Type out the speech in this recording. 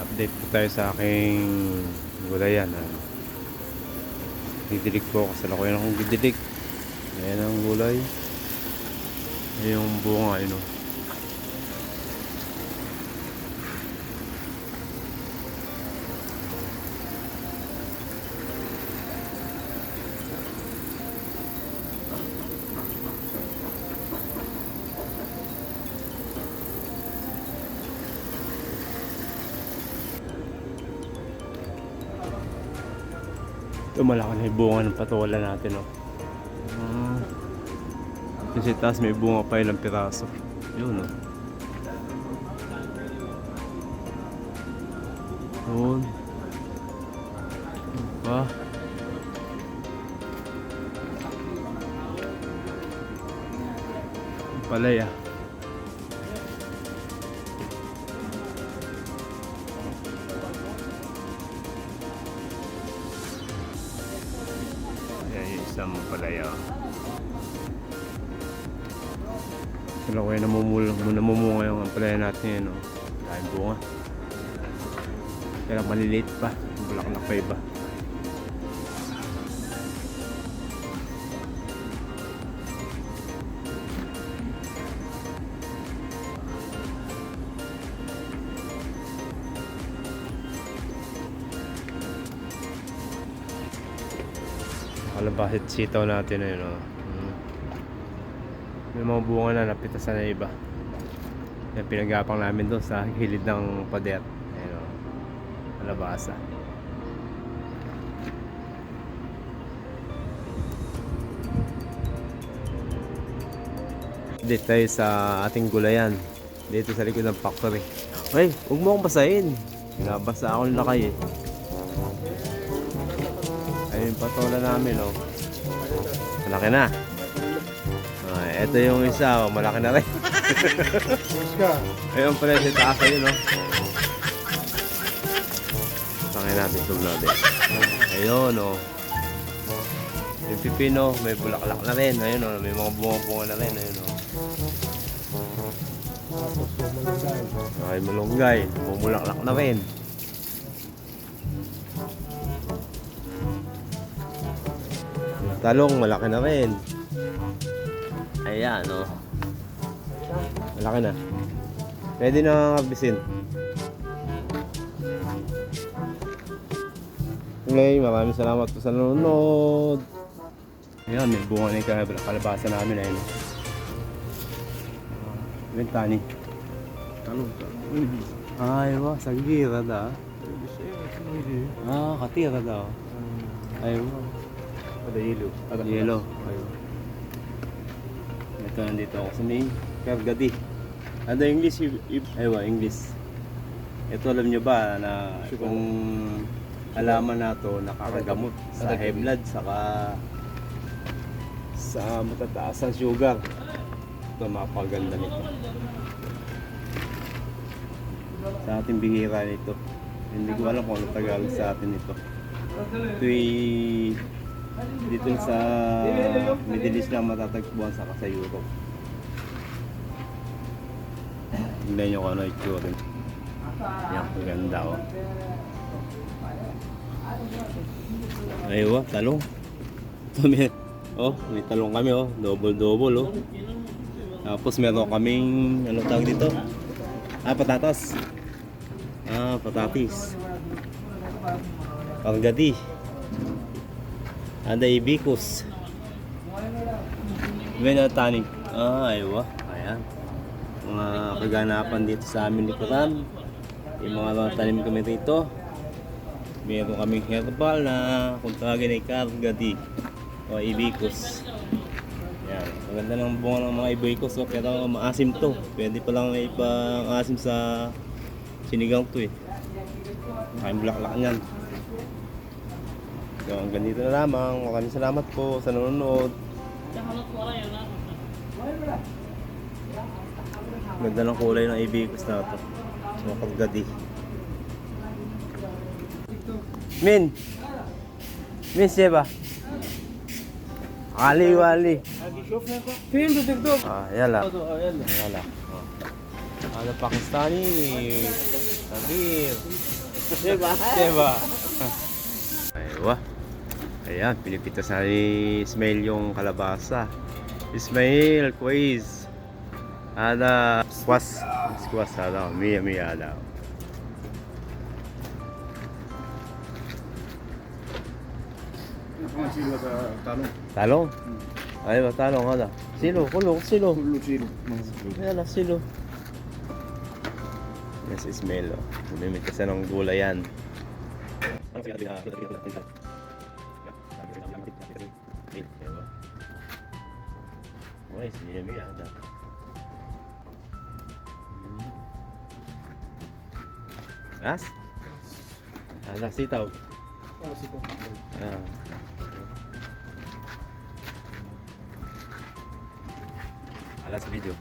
update po tayo sa aking gulayan. Ah. Didilig po ako sa lakoy akong didilig. Ayan ang gulay. Ayan yung bunga, yun oh. Ito malaki na bunga ng patola natin oh. Ah. Kasi taas may bunga pa ilang piraso. Yun oh. Yun. Pa. Palay ah. Yan yung isang palaya. Sila ko yung namumula, namumunga yung palaya natin yun. No? Dahil bunga. Kaya maliliit pa. Bulaklak pa iba. Kalabasit sitaw natin na yun. Oh. Mm. May mga bunga na napitasan na iba. Yan pinagapang namin doon sa gilid ng pader. Ayun o. Kalabasa. Dito tayo sa ating gulayan. Dito sa likod ng factory. Ay, huwag mo akong basahin. Binabasa ako ng lakay eh. Yung patola namin oh. Malaki na. Ah, ito yung isa, oh, malaki na rin. Ayun pala si taas ayun oh. Tangin natin natin. Ayun oh. Yung pipino, may bulaklak na rin. Ayun oh, may mga bunga-bunga na rin. Ayun oh. Ay, malunggay. Bumulaklak na rin. Talong, malaki na rin. Ayan, oh. Malaki na. Pwede na kabisin. Okay, maraming salamat po sa nanonood. Ayan, may bunga na yung kal- kalabasa namin. Ayun. Bentani. Talong, talong. Ay, wa, sagira da. Ah, katira daw. Ay, wa. Ada yelo. Ada Yelo. Ito, nandito ako sa may Kargadi. Ano English? y- y- Ay, wa, English. Ito, alam nyo ba na kung alaman na to nakakagamot sa high blood saka sa matataas ang sugar. Ito, mapaganda nito. Sa ating bihira nito. Hindi ko alam kung ano Tagalog sa atin ito. Ito'y dito sa Middle East lang matatagpuan sa sa Europe. Tingnan nyo kung ano itsura. Yan, ganda oh. Aywa, talong. Ito, may, oh, may talong kami oh. Double-double oh. Tapos meron kaming, ano tawag dito? Ah, patatas. Ah, patatis. Panggadi. Ada ibikos. May tanig. Ah, aywa. Ayan. Mga kaganapan dito sa amin likuran. Yung mga mga tanim kami rito. Meron kaming herbal na kung tawagin ay kargadi o ibikos. Yan. Ang ganda ng bunga ng mga ibikos oh, pero maasim to. Pwede pa lang ipang-asim sa sinigang to eh. Kain bulaklak niyan. So, hanggang dito na lamang. Maraming salamat po sa nanonood. Ganda ng kulay ng ibigos na ito. So, kagadi. Min! Min, Seba! Ali, wali. Film to TikTok. Ah, yala. Yala. Ah. Ano, Pakistani. Amir. Seba. Seba. Aywa. Ayan, pinipita sa ni Ismail yung kalabasa. Ismail, quiz. Ada squash. Squash ada. Mia mia ada. Talong. Talong. Ay ba talong ada. Silo, kulo, silo. Tulo silo. Ayan na, silo. Yes, Ismail. Oh. Lumimit kasi ng gulay yan. Uy, sinimi ada. Gas? Ada sitaw. Ah. Alas video.